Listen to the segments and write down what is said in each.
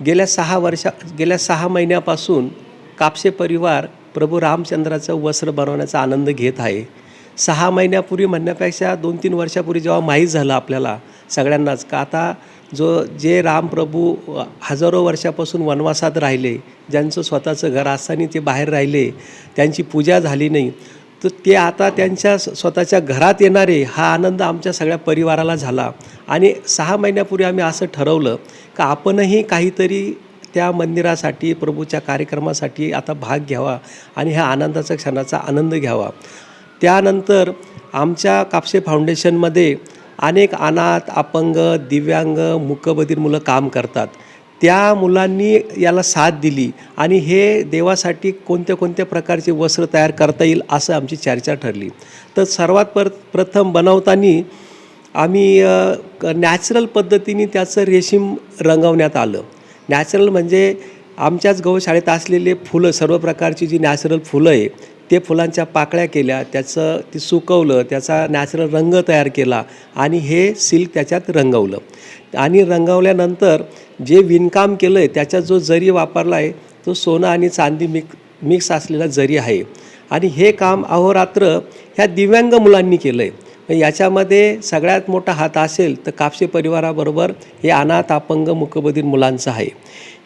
गेल्या सहा वर्षा गेल्या सहा महिन्यापासून कापसे परिवार प्रभू रामचंद्राचं वस्त्र बनवण्याचा आनंद घेत आहे. सहा महिन्यापूर्वी म्हणण्यापेक्षा दोन तीन वर्षापूर्वी जेव्हा माहीत झालं आपल्याला सगळ्यांनाच का आता जो जे रामप्रभू हजारो वर्षापासून वनवासात राहिले ज्यांचं स्वतःचं घर असताना ते बाहेर राहिले त्यांची पूजा झाली नाही तर ते आता त्यांच्या स्वतःच्या घरात येणारे हा आनंद आमच्या सगळ्या परिवाराला झाला. आणि सहा महिन्यापूर्वी आम्ही असं ठरवलं का आपणही काहीतरी त्या मंदिरासाठी प्रभूच्या कार्यक्रमासाठी आता भाग घ्यावा आणि ह्या आनंदाचा क्षणाचा आनंद घ्यावा. त्यानंतर आमच्या कापसे फाउंडेशनमध्ये अनेक अनाथ अपंग दिव्यांग मुकबधीर मुलं काम करतात. त्या मुलांनी याला साथ दिली आणि हे देवासाठी कोणत्या कोणत्या प्रकारचे वस्त्र तयार करता येईल असं आमची चर्चा ठरली. तर सर्वात पर प्रथम बनवताना आम्ही नॅचरल पद्धतीने त्याचं रेशीम रंगवण्यात आलं. नॅचरल म्हणजे आमच्याच गौशाळेत असलेले फुलं सर्व प्रकारची जी नॅचरल फुलं आहे ते फुलांच्या पाकळ्या केल्या त्याचं ते सुकवलं त्याचा नॅचरल रंग तयार केला आणि हे सिल्क त्याच्यात रंगवलं. आणि रंगवल्यानंतर जे विणकाम केलं आहे त्याचा जो जरी वापरला आहे तो सोनं आणि चांदी मिक मिक्स असलेला जरी आहे. आणि हे काम अहोरात्र ह्या दिव्यांग मुलांनी केलं आहे याच्यामध्ये सगळ्यात मोठा हात असेल तर कापसे परिवाराबरोबर हे अनाथ अपंग मुकबधीर मुलांचं आहे.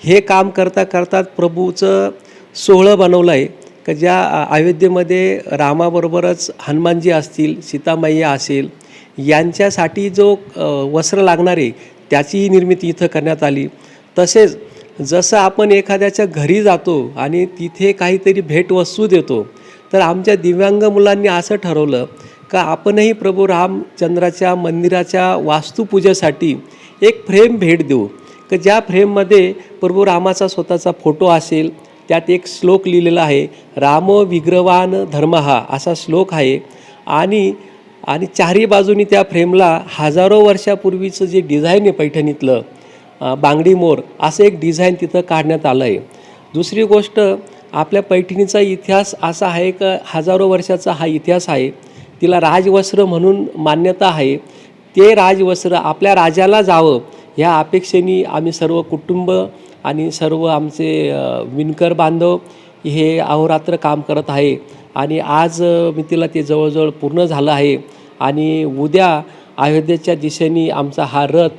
हे काम करता करता प्रभूचं सोहळं बनवलं आहे का ज्या अयोध्येमध्ये रामाबरोबरच हनुमानजी असतील सीतामय्या असेल यांच्यासाठी जो वस्त्र लागणारे त्याचीही निर्मिती इथं करण्यात आली. तसेच जसं आपण एखाद्याच्या घरी जातो आणि तिथे काहीतरी भेटवस्तू देतो तर आमच्या दिव्यांग मुलांनी असं ठरवलं का आपणही प्रभू रामचंद्राच्या मंदिराच्या वास्तुपूजेसाठी एक फ्रेम भेट देऊ. का ज्या फ्रेममध्ये प्रभू रामाचा स्वतःचा फोटो असेल त्यात एक श्लोक लिहिलेला आहे राम विग्रवान धर्म हा असा श्लोक आहे. आणि आणि चारही बाजूनी त्या फ्रेमला हजारो वर्षापूर्वीचं जे डिझाईन आहे पैठणीतलं बांगडी मोर असं एक डिझाईन तिथं काढण्यात आलं आहे दुसरी गोष्ट आपल्या पैठणीचा इतिहास असा आहे का हजारो वर्षाचा हा इतिहास आहे तिला राजवस्त्र म्हणून मान्यता आहे ते राजवस्त्र आपल्या राजाला जावं ह्या अपेक्षेने आम्ही सर्व कुटुंब आणि सर्व आमचे विणकर बांधव हे अहोरात्र काम करत आहे. आणि आज अ, मी तिला ते जवळजवळ पूर्ण झालं आहे. आणि उद्या अयोध्येच्या दिशेने आमचा हा रथ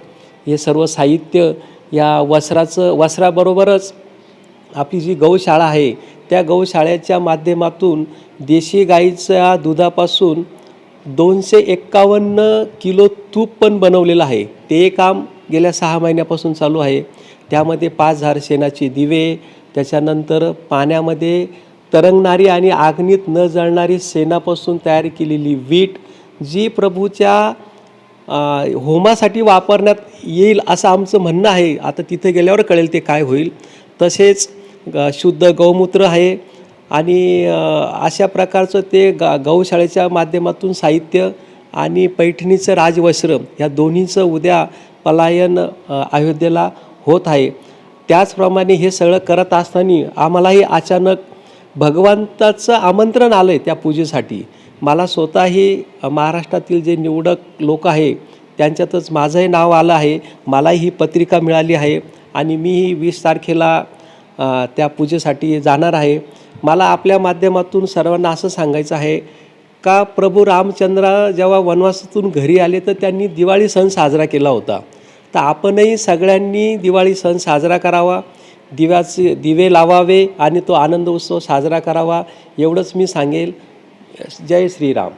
हे सर्व साहित्य या वस्त्राचं वस्त्राबरोबरच आपली जी गौशाळा आहे त्या गौशाळेच्या माध्यमातून देशी गाईच्या दुधापासून दोनशे एक्कावन्न किलो तूप पण बनवलेलं आहे. ते काम गेल्या सहा महिन्यापासून चालू आहे. त्यामध्ये पाच हजार शेणाचे दिवे त्याच्यानंतर पाण्यामध्ये तरंगणारी आणि आग्नीत न जळणारी सेनापासून तयार केलेली वीट जी प्रभूच्या होमासाठी वापरण्यात येईल असं आमचं म्हणणं आहे. आता तिथे गेल्यावर कळेल ते काय होईल. तसेच ग- शुद्ध गौमूत्र आहे आणि अशा प्रकारचं ते गा गौशाळेच्या माध्यमातून साहित्य आणि पैठणीचं राजवस्त्र या दोन्हीचं उद्या पलायन अयोध्येला होत आहे. त्याचप्रमाणे हे सगळं करत असताना आम्हालाही अचानक भगवंताचं आमंत्रण आलं आहे त्या पूजेसाठी. मला स्वतःही महाराष्ट्रातील जे निवडक लोक आहे त्यांच्यातच माझंही नाव आलं आहे मलाही ही पत्रिका मिळाली आहे आणि मीही वीस तारखेला त्या पूजेसाठी जाणार आहे. मला आपल्या माध्यमातून सर्वांना असं सांगायचं आहे का प्रभू रामचंद्र जेव्हा वनवासातून घरी आले तर त्यांनी दिवाळी सण साजरा केला होता. तर आपणही सगळ्यांनी दिवाळी सण साजरा करावा दिव्याचे दिवे लावावे आणि तो आनंद उत्सव साजरा करावा एवढंच मी सांगेल. जय श्रीराम.